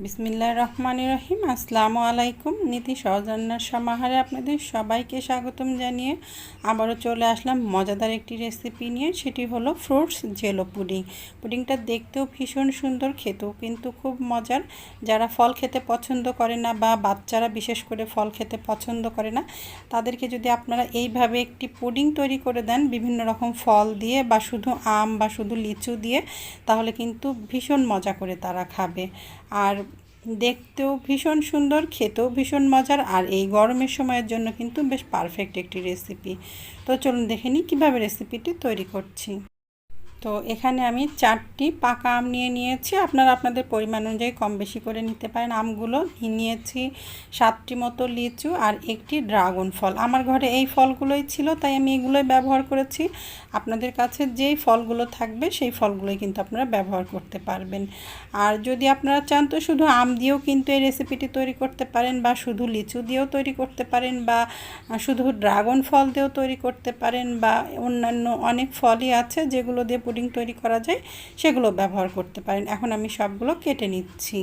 বিসমিল্লাহ রহমান রহিম। আসসালামু আলাইকুম, নীতি সহজান্নার সমাহারে আপনাদের সবাইকে স্বাগতম জানিয়ে আবারও চলে আসলাম মজাদার একটি রেসিপি নিয়ে, সেটি হলো ফ্রুটস জেলো পুডিং পুডিংটা দেখতেও ভীষণ সুন্দর, খেতেও কিন্তু খুব মজার। যারা ফল খেতে পছন্দ করে না বা বাচ্চারা বিশেষ করে ফল খেতে পছন্দ করে না, তাদেরকে যদি আপনারা এইভাবে একটি পুডিং তৈরি করে দেন, বিভিন্ন রকম ফল দিয়ে বা শুধু আম বা শুধু লিচু দিয়ে, তাহলে কিন্তু ভীষণ মজা করে তারা খাবে। আর দেখতেও ভীষণ সুন্দর, খেতেও ভীষণ মজার, আর এই গরমের সময়ের জন্য কিন্তু বেশ পারফেক্ট একটি রেসিপি তো চলুন দেখে নিই কীভাবে রেসিপিটি তৈরি করছি। তো এখানে আমি চারটি পাকা আম নিয়ে নিয়েছি। আপনারা আপনাদের পরিমাণ অনুযায়ী কম বেশি করে নিতে পারেন। আমগুলো নিয়েছি সাতটি মতো লিচু আর একটি ড্রাগন ফল। আমার ঘরে এই ফলগুলোই ছিল, তাই আমি এগুলোই ব্যবহার করেছি। আপনাদের কাছে যেই ফলগুলো থাকবে, সেই ফলগুলোই কিন্তু আপনারা ব্যবহার করতে পারবেন। আর যদি আপনারা চান তো শুধু আম দিয়েও কিন্তু এই রেসিপিটি তৈরি করতে পারেন বা শুধু লিচু দিয়েও তৈরি করতে পারেন বা শুধু ড্রাগন ফল দিয়েও তৈরি করতে পারেন বা অন্যান্য অনেক ফলই আছে যেগুলো দিয়ে পুডিং তৈরি করা যায়, সেগুলো ব্যবহার করতে পারেন। এখন আমি সবগুলো কেটে নিচ্ছি।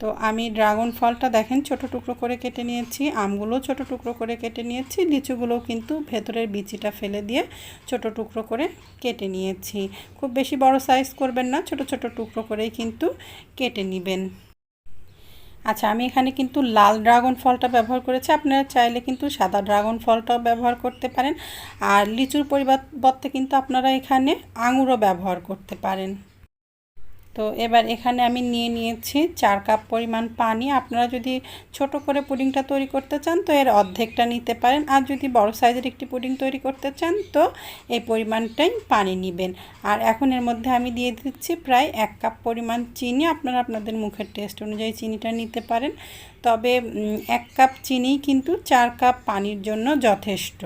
তো আমি ড্রাগন ফলটা দেখেন ছোট টুকরো করে কেটে নিয়েছি, আমগুলো ছোট টুকরো করে কেটে নিয়েছি লিচুগুলো কিন্তু ভেতরের বিচিটা ফেলে দিয়ে ছোট টুকরো করে কেটে নিয়েছি। খুব বেশি বড় সাইজ করবেন না, ছোট ছোট টুকরো করেই কিন্তু কেটে নেবেন। আচ্ছা আমি এখানে কিন্তু লাল ড্রাগন ফলটা ব্যবহার করেছি। আপনারা চাইলে কিন্তু সাদা ড্রাগন ফলটাও ব্যবহার করতে পারেন। আর লিচুর পরিবর্তে কিন্তু আপনারা এখানে আঙুরও ব্যবহার করতে পারেন। তো এবার এখানে আমি নিয়ে নিয়েছি চার কাপ পরিমাণ পানি। আপনারা যদি ছোট করে পুডিংটা তৈরি করতে চান তো এর অর্ধেকটা নিতে পারেন। আর যদি বড় সাইজের একটি পুডিং তৈরি করতে চান তো এই পরিমাণটাই পানি নেবেন। আর এখন এর মধ্যে আমি দিয়ে দিচ্ছি প্রায় এক কাপ পরিমাণ চিনি। আপনারা আপনাদের মুখের টেস্ট অনুযায়ী চিনিটা নিতে পারেন। তবে এক কাপ চিনি কিন্তু চার কাপ পানির জন্য যথেষ্ট।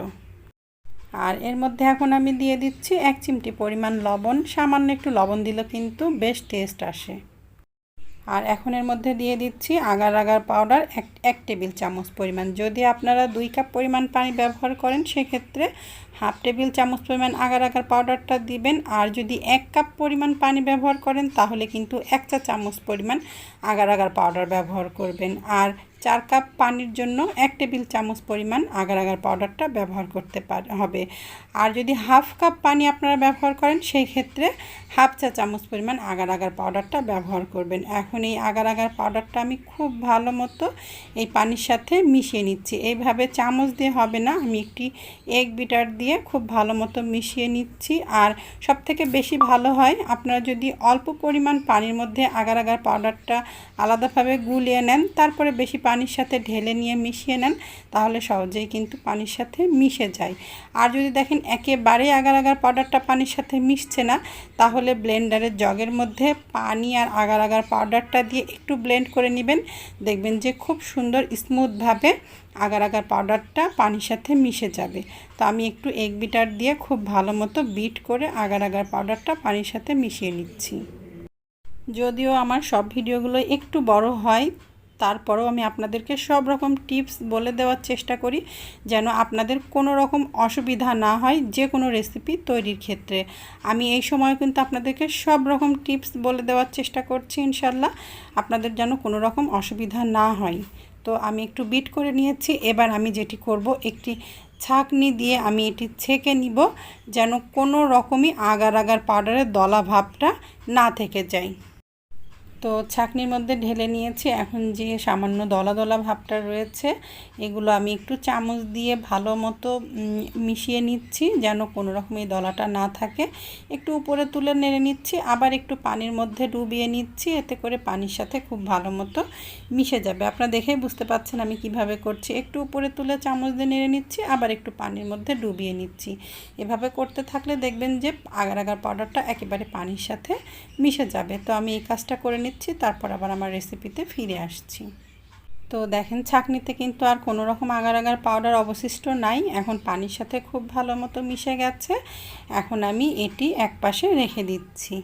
আর এর মধ্যে এখন আমি দিয়ে দিচ্ছি এক চিমটি পরিমাণ লবণ। সামান্য একটু লবণ দিলে কিন্তু বেশ টেস্ট আসে। আর এখন এর মধ্যে দিয়ে দিচ্ছি আগার আগার পাউডার এক এক টেবিল চামচ পরিমাণ। যদি আপনারা দুই কাপ পরিমাণ পানি ব্যবহার করেন, সেক্ষেত্রে হাফ টেবিল চামচ পরিমাণ আগার আগার পাউডারটা দিবেন। আর যদি এক কাপ পরিমাণ পানি ব্যবহার করেন, তাহলে কিন্তু এক চা চামচ পরিমাণ আগার আগার পাউডার ব্যবহার করবেন। আর চার কাপ পানির জন্য এক টেবিল চামচ পরিমাণ আগার আগার পাউডারটা ব্যবহার করতে হবে। আর যদি হাফ কাপ পানি আপনারা ব্যবহার করেন, সেই ক্ষেত্রে হাফ চা চামচ পরিমাণ আগার আগার পাউডারটা ব্যবহার করবেন। এখন এই আগার আগার পাউডারটা আমি খুব ভালো মতো এই পানির সাথে মিশিয়ে নিচ্ছি। এইভাবে চামচ দিয়ে হবে না। আমি একটি এগ বিটার দিয়ে খুব ভালো মতো মিশিয়ে নিচ্ছি। আর সব থেকে বেশি ভালো হয়, আপনারা যদি অল্প পরিমাণ পানির মধ্যে আগার আগার পাউডারটা আলাদাভাবে গুলিয়ে নেন, তারপরে বেশি পানির সাথে ঢেলে নিয়ে মিশিয়ে নেন, তাহলে সহজেই কিন্তু পানির সাথে মিশে যায়। আর যদি দেখেন একেবারে আগার আগার পাউডারটা পানির সাথে মিশছে না, তাহলে ব্লেন্ডারের জগের মধ্যে পানি আর আগার আগার পাউডারটা দিয়ে একটু ব্লেন্ড করে নেবেন। দেখবেন যে খুব সুন্দর স্মুথভাবে আগার আগার পাউডারটা পানির সাথে মিশে যাবে। তো আমি একটু এগ বিটার দিয়ে খুব ভালো মতো বিট করে আগার আগার পাউডারটা পানির সাথে মিশিয়ে নিচ্ছি। যদিও আমার সব ভিডিওগুলো একটু বড় হয়, তারপরেও আমি আপনাদেরকে সব রকম টিপস বলে দেওয়ার চেষ্টা করি যেন আপনাদের কোনো রকম অসুবিধা না হয় যে কোনো রেসিপি তৈরির ক্ষেত্রে। আমি এই সময় কিন্তু আপনাদেরকে সব রকম টিপস বলে দেওয়ার চেষ্টা করছি ইনশাল্লাহ আপনাদের যেন কোনো রকম অসুবিধা না হয়। তো আমি একটু বিট করে নিয়েছি, এবার আমি যেটি করব একটি ছাকনি দিয়ে আমি এটি ছেঁকে নিব যেন কোনো রকমই আগার আগার পাউডারের দলা ভাবটা না থেকে যায়। তো ছাকনির মধ্যে ঢেলে নিয়েছি। এখন যে সামান্য দলা দলা ভাবটা রয়েছে, এগুলো আমি একটু চামচ দিয়ে ভালো মতো মিশিয়ে নিচ্ছি যেন কোনো রকম এই দলাটা না থাকে। একটু উপরে তুলে নেড়ে নিচ্ছি, আবার একটু পানির মধ্যে ডুবিয়ে নিচ্ছি, এতে করে পানির সাথে খুব ভালো মতো মিশে যাবে। আপনারা দেখেই বুঝতে পাচ্ছেন আমি কীভাবে করছি। একটু উপরে তুলে চামচ দিয়ে নেড়ে নিচ্ছি, আবার একটু পানির মধ্যে ডুবিয়ে নিচ্ছি। এভাবে করতে থাকলে দেখবেন যে আগার আগার পাউডারটা একেবারে পানির সাথে মিশে যাবে। তো আমি এই কাজটা করে নিচ্ছি, তারপর আবার আমার রেসিপিতে ফিরে আসছি। তো দেখেন ছাঁকনিতে কিন্তু আর কোনো রকম আগার আগার পাউডার অবশিষ্ট নাই। এখন পানির সাথে খুব ভালো মতো মিশে গেছে। এখন আমি এটি এক পাশে রেখে দিচ্ছি।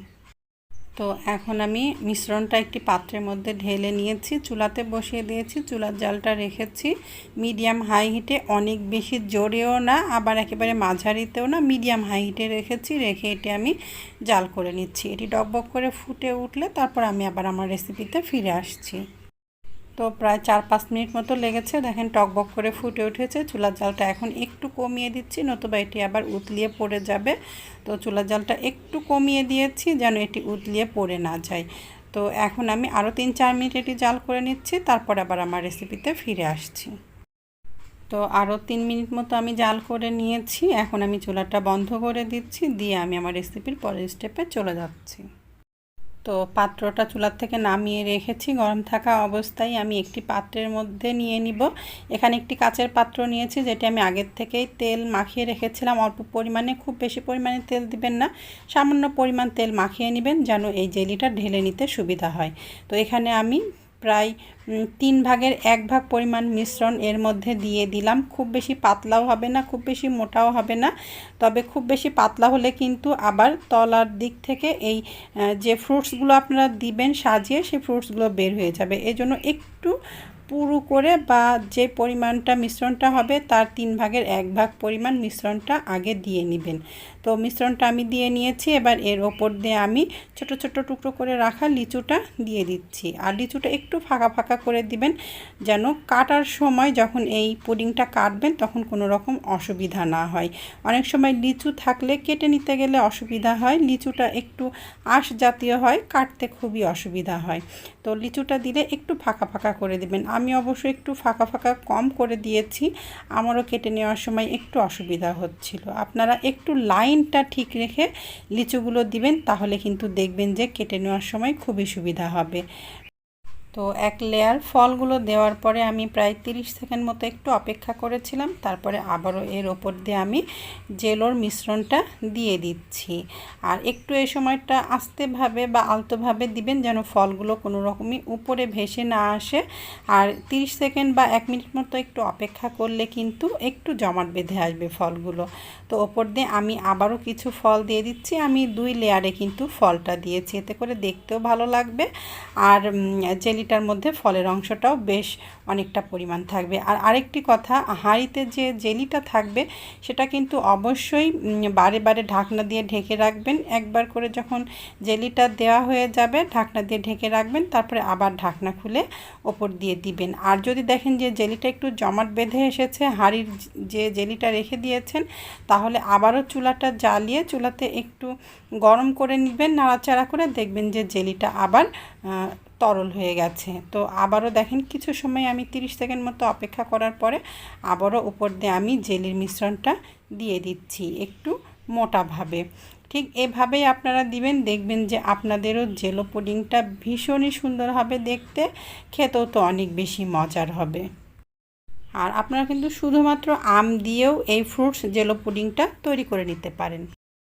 তো এখন আমি মিশ্রণটা একটি পাত্রের মধ্যে ঢেলে নিয়েছি, চুলাতে বসিয়ে দিয়েছি, চুলার জালটা রেখেছি। মিডিয়াম হাই হিটে অনেক বেশি জোরেও না, আবার একেবারে মাঝারিতেও না, মিডিয়াম হাই হিটে রেখেছি, রেখে এটি আমি জাল করে নিচ্ছি। এটি ডকবক করে ফুটে উঠলে তারপর আমি আবার আমার রেসিপিতে ফিরে আসছি। তো প্রায় চার পাঁচ মিনিট মতো লেগেছে। দেখেন টকবক করে ফুটে উঠেছে। চুলার জালটা এখন একটু কমিয়ে দিচ্ছি, নতুবা এটি আবার উতলিয়ে পড়ে যাবে। তো চুলার জালটা একটু কমিয়ে দিয়েছি যেন এটি উতলিয়ে পড়ে না যায়। তো এখন আমি আরও তিন চার মিনিট এটি জাল করে নিচ্ছি, তারপর আবার আমার রেসিপিতে ফিরে আসছি। তো আরও তিন মিনিট মতো আমি জাল করে নিয়েছি। এখন আমি চুলাটা বন্ধ করে দিচ্ছি, দিয়ে আমি আমার রেসিপির পরের স্টেপে চলে যাচ্ছি। তো পাত্রটা চুলার থেকে নামিয়ে রেখেছি। গরম থাকা অবস্থায় আমি একটি পাত্রের মধ্যে নিয়ে নিব। এখানে একটি কাচের পাত্র নিয়েছি যেটি আমি আগের থেকেই তেল মাখিয়ে রেখেছিলাম। অল্প পরিমাণে, খুব বেশি পরিমাণে তেল দিবেন না। সামান্য পরিমাণ তেল মাখিয়ে নেবেন যেন এই জেলিটা ঢেলে নিতে সুবিধা হয়। তো এখানে আমি প্রায় তিন ভাগের এক ভাগ পরিমাণ মিশ্রণ এর মধ্যে দিয়ে দিলাম। খুব বেশি পাতলাও হবে না, খুব বেশি মোটাও হবে না। তবে খুব বেশি পাতলা হলে কিন্তু আবার তলার দিক থেকে এই যে ফ্রুটসগুলো আপনারা দিবেন সাজিয়ে সেই ফ্রুটসগুলো বের হয়ে যাবে। এজন্য একটু পুরু করে বা যে পরিমাণটা মিশ্রণটা হবে তার তিন ভাগের এক ভাগ পরিমাণ মিশ্রণটা আগে দিয়ে নেবেন। তো মিশ্রণটা আমি দিয়ে নিয়েছি, এবার এর ওপর দিয়ে আমি ছোট ছোট টুকরো করে রাখা লিচুটা দিয়ে দিচ্ছি। আর লিচুটা একটু ফাঁকা ফাঁকা করে দিবেন যেন কাটার সময় যখন এই পুডিংটা কাটবেন তখন কোনো রকম অসুবিধা না হয়। অনেক সময় লিচু থাকলে কেটে নিতে গেলে অসুবিধা হয়, লিচুটা একটু আঁশ জাতীয় হয়, কাটতে খুবই অসুবিধা হয়। তো লিচুটা দিলে একটু ফাঁকা ফাঁকা করে দিবেন। আমি অবশ্য একটু ফাঁকা ফাঁকা কম করে দিয়েছি। আমারও কেটে নেওয়ার সময় একটু অসুবিধা হচ্ছিল। আপনারা একটু লাইনটা ঠিক রেখে লিচুগুলো দিবেন, তাহলে কিন্তু দেখবেন যে কেটে নেওয়ার সময় খুবই সুবিধা হবে। তো এক লেয়ার ফলগুলো দেওয়ার পরে আমি প্রায় 30 সেকেন্ড মতো একটু অপেক্ষা করেছিলাম। তারপরে আবারও এর ওপর দিয়ে আমি জেলোর মিশ্রণটা দিয়ে দিচ্ছি। আর একটু এই সময়টা আস্তেভাবে বা আলতোভাবে দিবেন যেন ফলগুলো কোনো রকমই উপরে ভেসে না আসে। আর 30 সেকেন্ড বা এক মিনিট মতো একটু অপেক্ষা করলে কিন্তু একটু জমাট বেঁধে আসবে ফলগুলো। তো ওপর দিয়ে আমি আবারও কিছু ফল দিয়ে দিচ্ছি। আমি দুই লেয়ারে কিন্তু ফলটা দিয়েছি। এতে করে দেখতেও ভালো লাগবে। আর জেলি লিটার মধ্যে ফলের অংশটাও বেশ অনেকটা পরিমাণ থাকবে। আর আরেকটি কথা, হাঁড়িতে যে জেলিটা থাকবে, সেটা কিন্তু অবশ্যই বারে বারে ঢাকনা দিয়ে ঢেকে রাখবেন। একবার করে যখন জেলিটা দেওয়া হয়ে যাবে, ঢাকনা দিয়ে ঢেকে রাখবেন, তারপরে আবার ঢাকনা খুলে ওপর দিয়ে দিবেন। আর যদি দেখেন যে জেলিটা একটু জমাট বেঁধে এসেছে, হাঁড়ির যে জেলিটা রেখে দিয়েছেন, তাহলে আবারও চুলাটা জ্বালিয়ে চুলাতে একটু গরম করে নেবেন, নাড়াচাড়া করে দেখবেন যে জেলিটা আবার তরল হয়ে গেছে। তো আবারও দেখেন কিছু সময় আমি 30 সেকেন্ড মতো অপেক্ষা করার পরে আবারও উপর দিয়ে আমি জেলির মিশ্রণটা দিয়ে দিচ্ছি একটু মোটাভাবে। ঠিক এভাবেই আপনারা দিবেন, দেখবেন যে আপনাদেরও জেলো পুডিংটা ভীষণই সুন্দর হবে দেখতে, খেতেও তো অনেক বেশি মজার হবে। আর আপনারা কিন্তু শুধুমাত্র আম দিয়েও এই ফ্রুটস জেলো পুডিংটা তৈরি করে নিতে পারেন।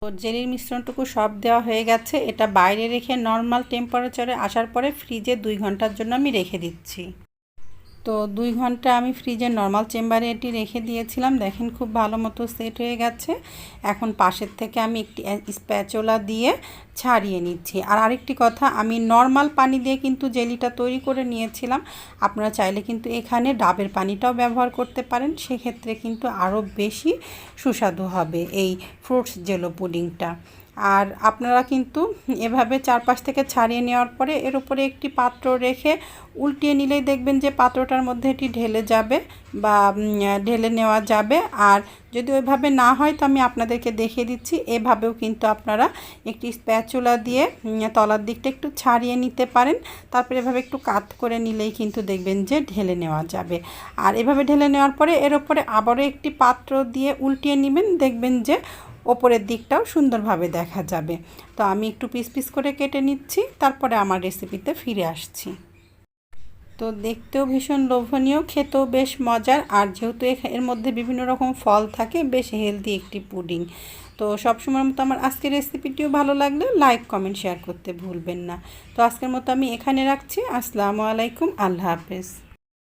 তো জেলির মিশ্রণটুকু সব দেওয়া হয়ে গেছে। এটা বাইরে রেখে নর্মাল টেম্পারেচারে আসার পরে ফ্রিজে দুই ঘণ্টার জন্য আমি রেখে দিচ্ছি। তো দুই ঘণ্টা আমি ফ্রিজে নর্মাল চেম্বারে এটি রেখে দিয়েছিলাম। দেখেন খুব ভালো মতো সেট হয়ে গেছে। এখন পাশের থেকে আমি একটি স্প্যাচোলা দিয়ে ছাড়িয়ে নিচ্ছি। আর আরেকটি কথা, আমি নর্মাল পানি দিয়ে কিন্তু জেলিটা তৈরি করে নিয়েছিলাম। আপনারা চাইলে কিন্তু এখানে ডাবের পানিটাও ব্যবহার করতে পারেন। সেক্ষেত্রে কিন্তু আরও বেশি সুস্বাদু হবে এই ফ্রুটস জেলো পুডিংটা আর আপনারা কিন্তু এভাবে চারপাশ থেকে ছাড়িয়ে নেওয়ার পরে এর উপরে একটি পাত্র রেখে উল্টিয়ে নিলেই দেখবেন যে পাত্রটার মধ্যে এটি ঢেলে যাবে বা ঢেলে নেওয়া যাবে। আর যদি ওইভাবে না হয় তো আমি আপনাদেরকে দেখিয়ে দিচ্ছি, এভাবেও কিন্তু আপনারা একটি স্প্যাচুলা দিয়ে তলার দিকটা একটু ছাড়িয়ে নিতে পারেন। তারপরে এভাবে একটু কাত করে নিলেই কিন্তু দেখবেন যে ঢেলে নেওয়া যাবে। আর এভাবে ঢেলে নেওয়ার পরে এর ওপরে আবারও একটি পাত্র দিয়ে উল্টিয়ে নেবেন, দেখবেন যে ওপরের দিকটাও সুন্দরভাবে দেখা যাবে। তো আমি একটু পিস পিস করে কেটে নিচ্ছি, তারপরে আমার রেসিপিতে ফিরে আসছি। তো দেখতেও ভীষণ লোভনীয়, খেতেও বেশ মজার, আর যেহেতু এর মধ্যে বিভিন্ন রকম ফল থাকে, বেশ হেলদি একটি পুডিং। তো সবসময়ের মতো আমার আজকের রেসিপিটিও ভালো লাগলে লাইক কমেন্ট শেয়ার করতে ভুলবেন না। তো আজকের মতো আমি এখানে রাখছি। আসসালামু আলাইকুম, আল্লাহ হাফেজ।